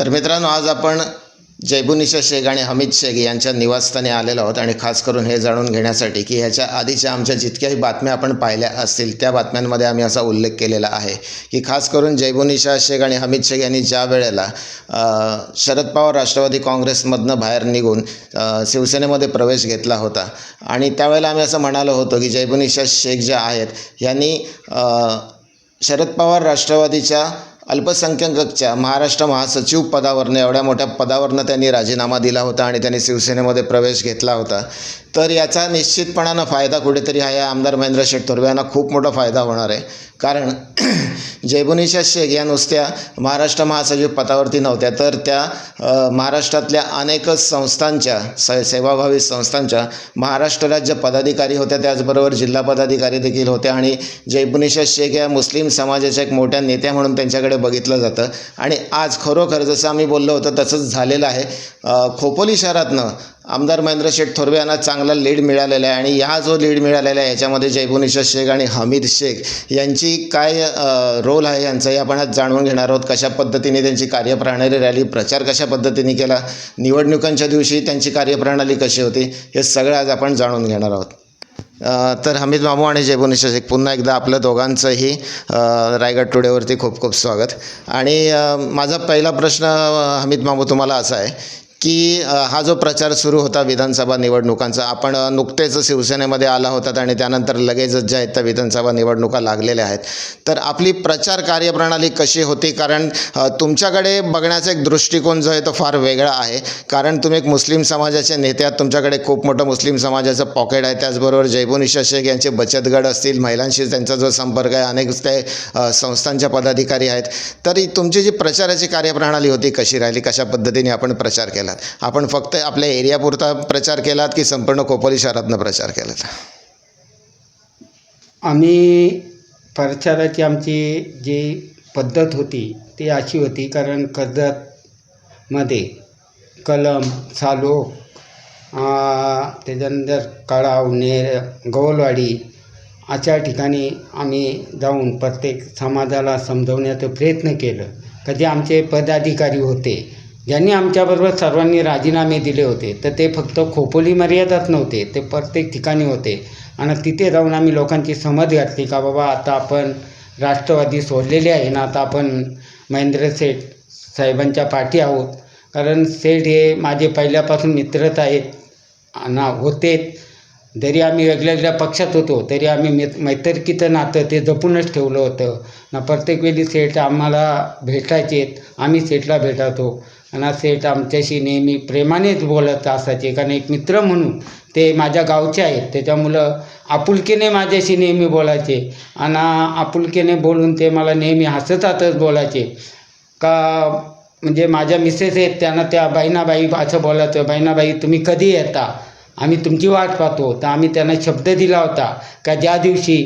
तर मित्रांनो आज आपण जयबुनिशा शेख आणि हमीद शेख यांच्या निवासस्थानी आलेलो आहोत आणि खास करून हे जाणून घेण्यासाठी की ह्याच्या आधीच्या आमच्या जितक्याही बातम्या आपण पाहिल्या असतील त्या बातम्यांमध्ये आम्ही असा उल्लेख केलेला आहे की खास करून जयबुनिशा शेख आणि हमीद शेख यांनी ज्या वेळेला शरद पवार राष्ट्रवादी काँग्रेसमधनं बाहेर निघून शिवसेनेमध्ये प्रवेश घेतला होता आणि त्यावेळेला आम्ही असं म्हणालो होतो की जयबुनिशा शेख ज्या आहेत यांनी शरद पवार राष्ट्रवादीच्या अल्पसंख्याकच्या महाराष्ट्र महासचिव पदावरनं एवढ्या मोठ्या पदावरनं त्यांनी राजीनामा दिला होता आणि त्यांनी शिवसेनेमध्ये प्रवेश घेतला होता. तर याचा निश्चितपणानं फायदा कुठेतरी हा या आमदार महेंद्र शेठ थोरवे यांना खूप मोठा फायदा होणार आहे. कारण जयबुनिशा शेख या नुसत्या महाराष्ट्र महासचिव पदावरती नव्हत्या तर त्या महाराष्ट्रातल्या अनेकच संस्थांच्या स सेवाभावी संस्थांच्या महाराष्ट्र राज्य पदाधिकारी होत्या त्याचबरोबर जिल्हा पदाधिकारी देखील होत्या आणि जयबुनिशा शेख या मुस्लिम समाजाच्या एक मोठ्या नेत्या म्हणून त्यांच्याकडे बघितलं जातं. आणि आज खरोखर जसं आम्ही बोललो होतं तसंच झालेलं आहे. खोपोली शहरातनं आमदार महेंद्र शेठ थोरवे यांना चांगला लीड मिळालेला आहे आणि ह्या जो लीड मिळालेला आहे याच्यामध्ये जयबुनिशा शेख आणि हमीद शेख यांची काय रोल आहे यांचा हे आपण आज जाणून घेणार आहोत. कशा पद्धतीने त्यांची कार्यप्रणाली रॅली प्रचार कशा पद्धतीने केला निवडणुकांच्या दिवशी त्यांची कार्यप्रणाली कशी होती हे सगळं आज आपण जाणून घेणार आहोत. तर हमीद मामू आणि जयबुनिशा शेख पुन्हा एकदा आपल्या दोघांचंही रायगड टुडेवरती खूप खूप स्वागत. आणि माझा पहिला प्रश्न हमीद मामू तुम्हाला असा आहे की हा जो प्रचार सुरू होता विधानसभा निवडणुकांचा आपण नुकतेच शिवसेनेमध्ये आला होतात आणि त्यानंतर लगेचच ज्या आहेत त्या विधानसभा निवडणुका लागलेल्या आहेत. तर आपली प्रचार कार्यप्रणाली कशी होती? कारण तुमच्याकडे बघण्याचा एक दृष्टिकोन जो आहे तो फार वेगळा आहे. कारण तुम्ही एक मुस्लिम समाजाचे नेते आहात. तुमच्याकडे खूप मोठं मुस्लिम समाजाचं पॉकेट आहे. त्याचबरोबर जयबुनिशा शेख यांचे बचत गट असतील. महिलांशी त्यांचा जो संपर्क आहे. अनेक ते संस्थांच्या पदाधिकारी आहेत. तरी तुमची जी प्रचाराची कार्यप्रणाली होती कशी राहिली? कशा पद्धतीने आपण प्रचार केला? केलात. आपण फक्त आपल्या एरियापुरता प्रचार केलात की संपूर्ण खोपोली शहरातनं प्रचार केलात? आम्ही प्रचाराची आमची जी पद्धत होती ती अशी होती कारण कर्जतमध्ये कलम सालो त्याच्यानंतर कळाव नेर गवलवाडी अशा ठिकाणी आम्ही जाऊन प्रत्येक समाजाला समजवण्याचा प्रयत्न केलं. कधी आमचे पदाधिकारी होते ज्यांनी आमच्याबरोबर सर्वांनी राजीनामे दिले होते. तर ते फक्त खोपोली मर्यादात नव्हते ते प्रत्येक ठिकाणी होते. आणि तिथे जाऊन आम्ही लोकांची समज घातली का बाबा आता आपण राष्ट्रवादी सोडलेले आहे ना आता आपण महेंद्र सेठ साहेबांच्या पाठी आहोत. कारण सेठ हे माझे पहिल्यापासून मित्रच आहेत ना होते. जरी आम्ही वेगळ्या वेगळ्या पक्षात होतो तरी आम्ही मित मैत्रिकीचं नातं ते जपूनच ठेवलं होतं. ना प्रत्येक वेळी सेठ आम्हाला भेटायचे आम्ही सेठला भेटायचो. आणि सेठ आमच्याशी नेहमी प्रेमानेच बोलत असायचे. कारण एक मित्र म्हणून ते माझ्या गावचे आहेत. त्याच्यामुळं आपुलकीने माझ्याशी नेहमी बोलायचे. आणि आपुलकीने बोलून ते मला नेहमी हसत बोलायचे. का म्हणजे माझ्या मिसेस आहेत त्यांना त्या बहिणाबाई असं बोलायचं बहिणाबाई तुम्ही कधी येता? आम्ही तुमची वाट पाहतो. तर आम्ही त्यांना शब्द दिला होता. का ज्या दिवशी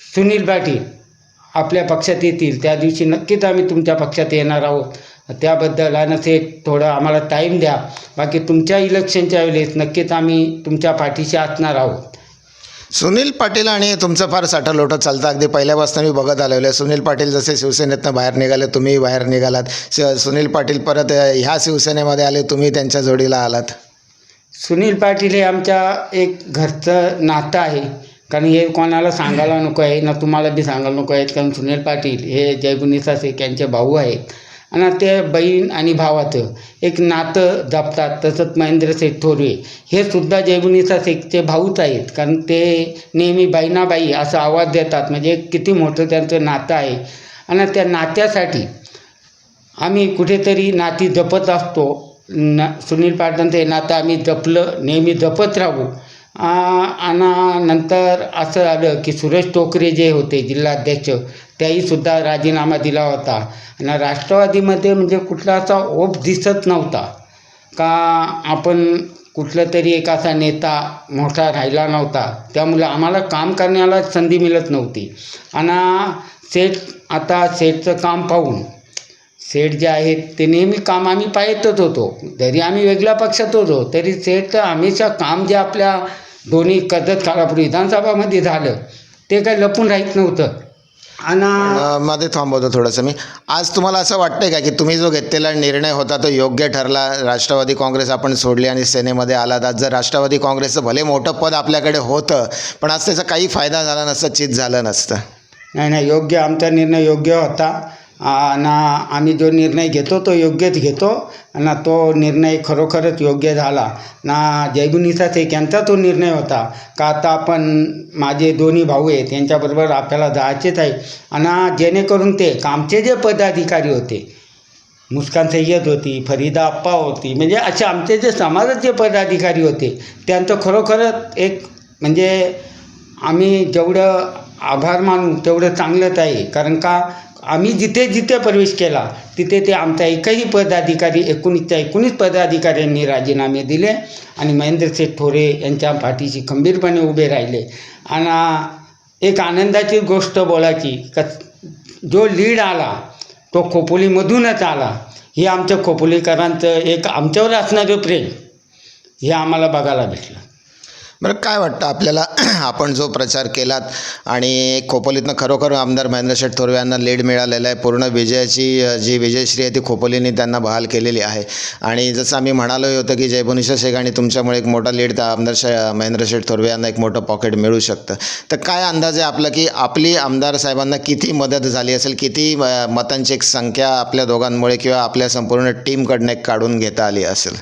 सुनील पाटील आपल्या पक्षात येतील त्या दिवशी नक्कीच आम्ही तुमच्या पक्षात येणार आहोत. त्याबद्दल आणि ते थोडं आम्हाला टाईम द्या. बाकी तुमच्या इलेक्शनच्या वेळेस नक्कीच आम्ही तुमच्या पाठीशी असणार आहोत. सुनील पाटील आणि तुमचं फार साठं लोटं चालतं. अगदी पहिल्यापासून मी बघत आलेलो आहे. सुनील पाटील जसे शिवसेनेतनं बाहेर निघाले तुम्ही बाहेर निघालात. सुनील पाटील परत ह्या शिवसेनेमध्ये आले तुम्ही त्यांच्या जोडीला आलात. सुनील पाटील हे आमच्या एक घरचं नातं आहे. कारण हे कोणाला सांगायला नको आहे ना तुम्हाला बी सांगायला नको आहेत कारण सुनील पाटील हे जयगुनिसा शेख यांचे भाऊ आहेत. आणि ते बहीण आणि भावाचं एक नातं जपतात. तसंच महेंद्रसिंग थोरवे. हे सुद्धा जयगुनिसा शेखचे भाऊच आहेत. कारण ते नेहमी बहिणाबाई असा आवाज देतात. म्हणजे किती मोठं त्यांचं नातं आहे. आणि त्या नात्यासाठी आम्ही कुठेतरी नाती जपत असतो. न सुनील पाटलांचं हे नातं आम्ही जपलं नेहमी जपत राहू. आणि नंतर असं आलं की सुरेश टोकरे जे होते जिल्हाध्यक्ष त्याहीसुद्धा राजीनामा दिला होता. आणि राष्ट्रवादीमध्ये म्हणजे कुठला असा ओप दिसत नव्हता. का आपण कुठलं तरी एक असा नेता मोठा राहिला नव्हता. त्यामुळे आम्हाला काम करण्याला संधी मिळत नव्हती. आणि सेठ आता सेठचं काम पाहून सेठ जे आहेत ते नेहमी काम आम्ही पाहतच होतो. जरी आम्ही वेगळ्या पक्षात होतो तरी सेठ हमेशा काम जे आपल्या दोन्ही कर्जत काळापूर विधानसभामध्ये झालं ते काही लपून राहत नव्हतं. आणि अ, मध्ये थांबवतो थोडंसं मी. आज तुम्हाला असं वाटतंय का की तुम्ही जो घेतलेला निर्णय होता तो योग्य ठरला? राष्ट्रवादी काँग्रेस आपण सोडली आणि सेनेमध्ये आलात. आज जर राष्ट्रवादी काँग्रेसचं भले मोठं पद आपल्याकडे होतं पण आज त्याचा काही फायदा झाला नसता चित झालं नसतं. नाही नाही योग्य आमचा निर्णय योग्य होता. ना आम्ही जो निर्णय घेतो तो योग्यच घेतो आणि तो निर्णय खरोखरच योग्य झाला. ना जयगुनीचा एक यांचा तो निर्णय होता. का आता आपण माझे दोन्ही भाऊ आहेत यांच्याबरोबर आपल्याला जायचेच आहे. आणि जेणेकरून ते का आमचे जे पदाधिकारी होते मुस्कान सय्यद होती फरीदा अप्पा होती म्हणजे असे आमचे जे समाजाचे पदाधिकारी होते त्यांचं खरोखरच एक म्हणजे आम्ही जेवढं आभार मानू तेवढं चांगलंच आहे. कारण का? आम्ही जिथे जिथे प्रवेश केला तिथे ते आमचा एकही पदाधिकारी एकोणीसच्या एकोणीस पदाधिकाऱ्यांनी राजीनामे दिले आणि महेंद्रशेठ थोरे यांच्या पाठीशी खंबीरपणे उभे राहिले. आणि एक आनंदाची गोष्ट बोलायची का जो लीड आला तो खोपोलीमधूनच आला. हे आमच्या खोपोलीकरांचं एक आमच्यावर असणारं प्रेम हे आम्हाला बघायला भेटलं. बरं काय वाटतं आपल्याला? आपण जो प्रचार केलात आणि खोपोलीतनं खरोखर आमदार महेंद्रशेठ थोरवे यांना लीड मिळालेला आहे पूर्ण विजयाची जी विजयश्री आहे ती खोपोलीने त्यांना बहाल केलेली आहे. आणि जसं आम्ही म्हणालोही होतं की जयभुनिशा शेख आणि तुमच्यामुळे एक मोठा लीड त्या आमदार शे महेंद्रशेठ थोरवे यांना एक मोठं पॉकेट मिळू शकतं. तर काय अंदाज आहे आपला की आपली आमदार साहेबांना किती मदत झाली असेल? किती मतांची एक संख्या आपल्या दोघांमुळे किंवा आपल्या संपूर्ण टीमकडनं एक काढून घेता आली असेल?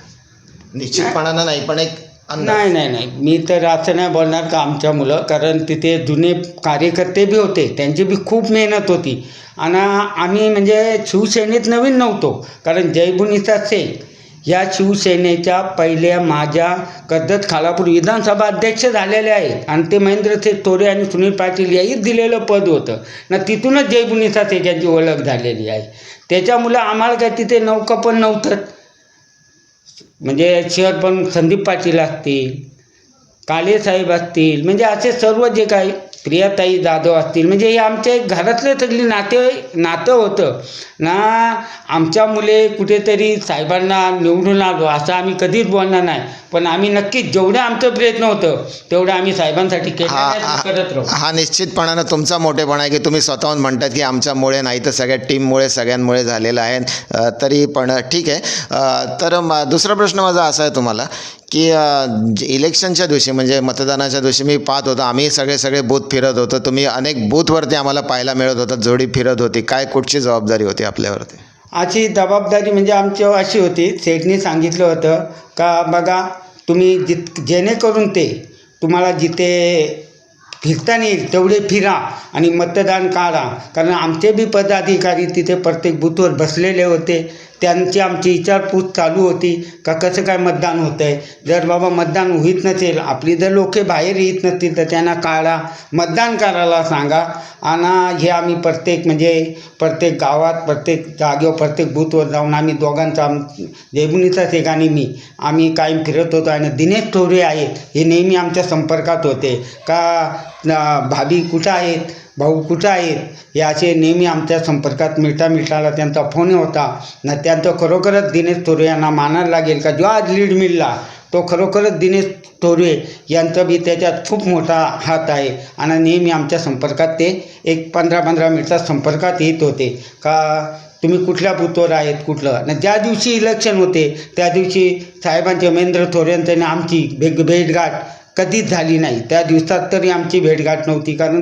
निश्चितपणानं नाही पण एक अंदाज. नाही नाही नाही. मी तर असं नाही बोलणार का आमच्या मुलं कारण तिथे जुने कार्यकर्ते बी होते. त्यांची बी खूप मेहनत होती. आणि आम्ही म्हणजे शिवसेनेत नवीन नव्हतो. कारण जयभुनीचा शेख या शिवसेनेच्या पहिल्या माझ्या कर्जत खालापूर विधानसभा अध्यक्ष झालेले आहेत. आणि ते महेंद्र शेठ थोरे आणि सुनील पाटील याहीच दिलेलं पद होतं. ना तिथूनच जयभुनीचा शेख यांची ओळख झालेली आहे. त्याच्यामुळं आम्हाला काय तिथे नौका पण नव्हतं. म्हणजे शहर पण संदीप पाटील असतील काळे साहेब असतील म्हणजे असे सर्व जे काही प्रियाताई जाधव असतील. म्हणजे हे आमच्या घरातले सगळी नाते नातं होतं. ना आमच्या मुले कुठेतरी साहेबांना निवडून आलो असं आम्ही कधीच बोलणार नाही. पण आम्ही नक्कीच जेवढं आमचं प्रयत्न होतं तेवढं आम्ही साहेबांसाठी हा करत राहू. हा निश्चितपणानं तुमचा मोठेपणा आहे की तुम्ही स्वतःहून म्हणतात की आमच्यामुळे नाही तर सगळ्या टीममुळे सगळ्यांमुळे झालेलं आहे. तरी पण ठीक आहे. तर दुसरा प्रश्न माझा असा आहे तुम्हाला की जे इलेक्शनच्या दिवशी म्हणजे मतदानाच्या दिवशी मी पाहत होतो आम्ही सगळे सगळे बूथ फिरत होतो. तुम्ही अनेक बूथवरती आम्हाला पाहायला मिळत होता जोडी फिरत होती. काय कुठची जबाबदारी होती आपल्यावरती? अशी जबाबदारी म्हणजे आमची अशी होती सेठनी सांगितलं होतं का बघा तुम्ही जित जेणेकरून ते तुम्हाला जिथे फिरताना येईल तेवढे फिरा आणि मतदान काढा. कारण आमचे बी पदाधिकारी तिथे प्रत्येक बूथवर बसलेले होते. त्यांची आमची विचारपूस चालू होती का कसं काय मतदान होतं आहे जर बाबा मतदान होत नसेल आपली जर लोके बाहेर येत नसतील तर त्यांना काढा मतदान करायला सांगा. आणि हे आम्ही प्रत्येक म्हणजे प्रत्येक गावात प्रत्येक जागेवर प्रत्येक बूथवर जाऊन आम्ही दोघांचा आम ठिकाणी मी. आम्ही कायम फिरत होतो आणि दिनेश ठोरे आहेत हे नेहमी आमच्या संपर्कात होते. का भाभी कुठं आहेत? भाऊ कुठं आहेत? हे असे नेहमी आमच्या संपर्कात मिळता मिळताला त्यांचा फोन होता. न त्यांचं खरोखरच दिनेश थोरे यांना मानायला लागेल का? जो आज लीड मिळला तो खरोखरच दिनेश थोरे यांचा बी त्याच्यात खूप मोठा हात आहे. आणि नेहमी आमच्या संपर्कात ते एक पंधरा पंधरा मिनिटात संपर्कात येत होते. का? तुम्ही कुठल्या बुथवर आहेत कुठलं? आणि ज्या दिवशी इलेक्शन होते त्या दिवशी साहेबांचे महेंद्र थोरेंचं आणि आमची भेट भेटघाट कधीच झाली नाही. त्या दिवसात तरी आमची भेटघाट नव्हती. कारण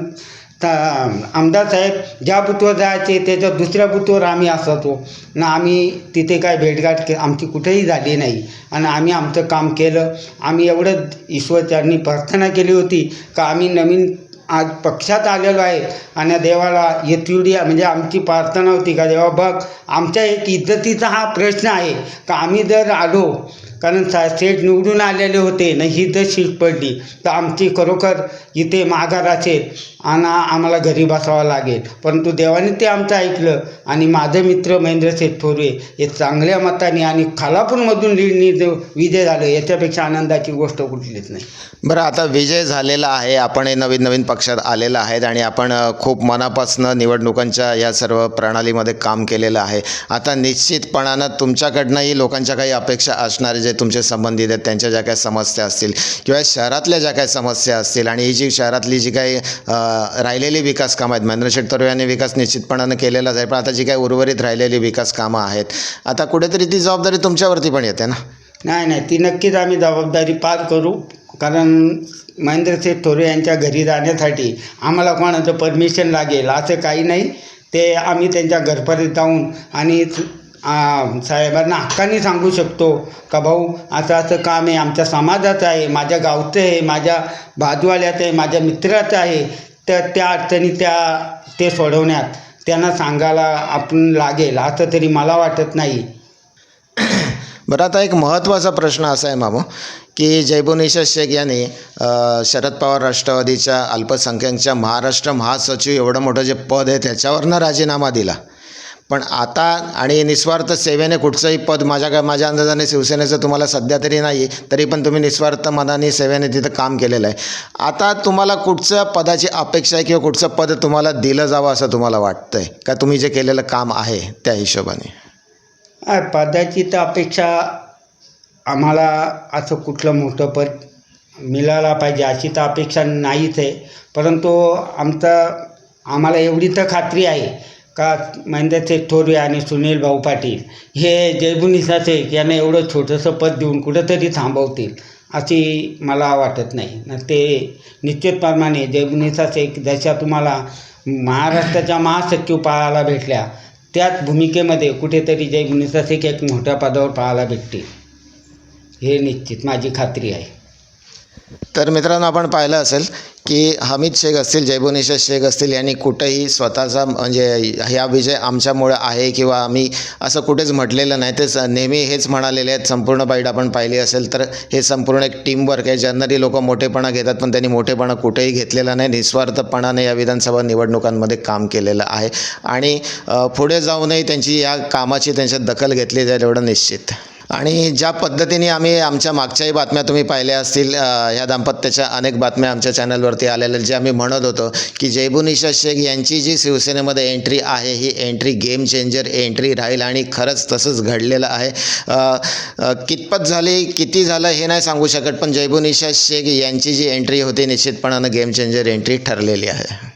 आमदार साहेब ज्या बुथवर जायचे त्याच्या दुसऱ्या बुथवर आम्ही असायचो. ना आम्ही तिथे काय भेटगाठ के आमची कुठेही झाली नाही. आणि आम्ही आमचं काम केलं. आम्ही एवढं ईश्वरच्यांनी प्रार्थना केली होती का आम्ही नवीन आज पक्षात आलेलो आहे. आणि देवाला येथुडी म्हणजे आमची प्रार्थना होती का देवा बघ आमच्या एक इज्जतीचा हा प्रश्न आहे का आम्ही जर आलो कारण सा सेठ निवडून आलेले होते न ही जर शीट पडली. तर आमची खरोखर इथे माघार असेल आणि आम्हाला घरी बसावं लागेल. परंतु देवाने ते आमचं ऐकलं आणि माझे मित्र महेंद्र थोरवे हे चांगल्या मताने आणि खालापूरमधून लीड विजय झालं याच्यापेक्षा आनंदाची गोष्ट कुठलीच नाही. बरं आता विजय झालेला आहे. आपण हे नवीन नवीन पक्षात आलेला आहेत आणि आपण खूप मनापासून निवडणुकांच्या या सर्व प्रणालीमध्ये काम केलेलं आहे. आता निश्चितपणानं तुमच्याकडनंही लोकांच्या काही अपेक्षा असणार जे जे तुमचे संबंधित आहेत त्यांच्या ज्या काही समस्या असतील किंवा शहरातल्या ज्या काही समस्या असतील आणि ही जी शहरातली जी काही राहिलेली विकास कामं आहेत महेंद्र शेठ यांनी विकास निश्चितपणानं केलेलाच आहे पण आता जी काही उर्वरित राहिलेली विकास कामं आहेत आता कुठेतरी ती जबाबदारी तुमच्यावरती पण येते ना? नाही नाही ती नक्कीच आम्ही जबाबदारी पार करू कारण महेंद्रशेठ थोरे यांच्या घरी जाण्यासाठी आम्हाला कोणाचं परमिशन लागेल असं काही नाही. ते आम्ही त्यांच्या घरपर्यंत जाऊन आणि साहेबांना हक्काने सांगू शकतो. का भाऊ असं असं काम आहे आमच्या समाजाचं आहे माझ्या गावचं आहे माझ्या बाजूवाल्याचं आहे माझ्या मित्राचं आहे. तर त्या अडचणी त्या ते सोडवण्यात. त्यांना सांगायला आपण लागेल असं तरी मला वाटत नाही. बरं आता एक महत्त्वाचा प्रश्न असा आहे मामू की जयबुनिशा शेख यांनी शरद पवार राष्ट्रवादीच्या अल्पसंख्याकच्या महाराष्ट्र महासचिव एवढं मोठं जे पद आहे त्याच्यावरनं राजीनामा दिला. पण आता आणि निस्वार्थ सेवेने कुठचंही पद माझ्या का माझ्या अंदाजाने शिवसेनेचं तुम्हाला सध्या तरी नाही तरी पण तुम्ही निस्वार्थ मनाने सेवेने तिथं काम केलेलं आहे. आता तुम्हाला कुठच्या पदाची अपेक्षा आहे किंवा कुठचं पद तुम्हाला दिलं जावं असं तुम्हाला वाटतं आहे का तुम्ही जे केलेलं काम आहे त्या हिशोबाने? पदाची तर अपेक्षा आम्हाला असं कुठलं मोठं पद मिळायला पाहिजे अशी तर अपेक्षा नाहीच आहे. परंतु आमचं आम्हाला एवढी तर खात्री आहे का महेंद्रचे थोरवे आणि सुनील भाऊ पाटील हे जयबुनिसा शेख यांना एवढं छोटंसं पद देऊन कुठंतरी थांबवतील अशी मला वाटत नाही. न ते निश्चितप्रमाणे जयबुनिसा शेख जशा तुम्हाला महाराष्ट्राच्या महासचिव पाहायला भेटल्या त्याच भूमिकेमध्ये कुठेतरी जयबुनिसा शेख एक मोठ्या पदावर पाहायला भेटतील. हे निश्चित माझी खात्री आहे. तर मित्रांनो आपण पाहिलं असेल की हमीद शेख असतील जयबुनिशा शेख असतील यांनी कुठंही स्वतःचा म्हणजे ह्या विजय आमच्यामुळं आहे किंवा आम्ही असं कुठेच म्हटलेलं नाही. ते नेहमी हेच म्हणालेले आहेत. संपूर्ण बाईट आपण पाहिली असेल तर हे संपूर्ण एक टीमवर्क आहे. जनरली लोक मोठेपणा घेतात पण त्यांनी मोठेपणा कुठेही घेतलेला नाही. निस्वार्थपणाने या विधानसभा निवडणुकांमध्ये काम केलेलं आहे. आणि पुढे जाऊनही त्यांची या कामाची त्यांच्यात दखल घेतली जाईल एवढं निश्चित. आणि ज्या पद्धतीने आम्ही आमच्या मागच्याही बातम्या तुम्ही पाहिल्या असतील ह्या दाम्पत्याच्या अनेक बातम्या आमच्या चॅनलवरती आलेल्या जे आम्ही म्हणत होतो की जयबुनिशा शेख यांची जी शिवसेनेमध्ये एंट्री आहे ही एंट्री गेम चेंजर एंट्री राहील आणि खरंच तसंच घडलेलं आहे. कितपत झाली किती झालं हे नाही सांगू शकत पण जयबुनिशा शेख यांची जी एंट्री होती निश्चितपणानं गेम चेंजर एंट्री ठरलेली आहे.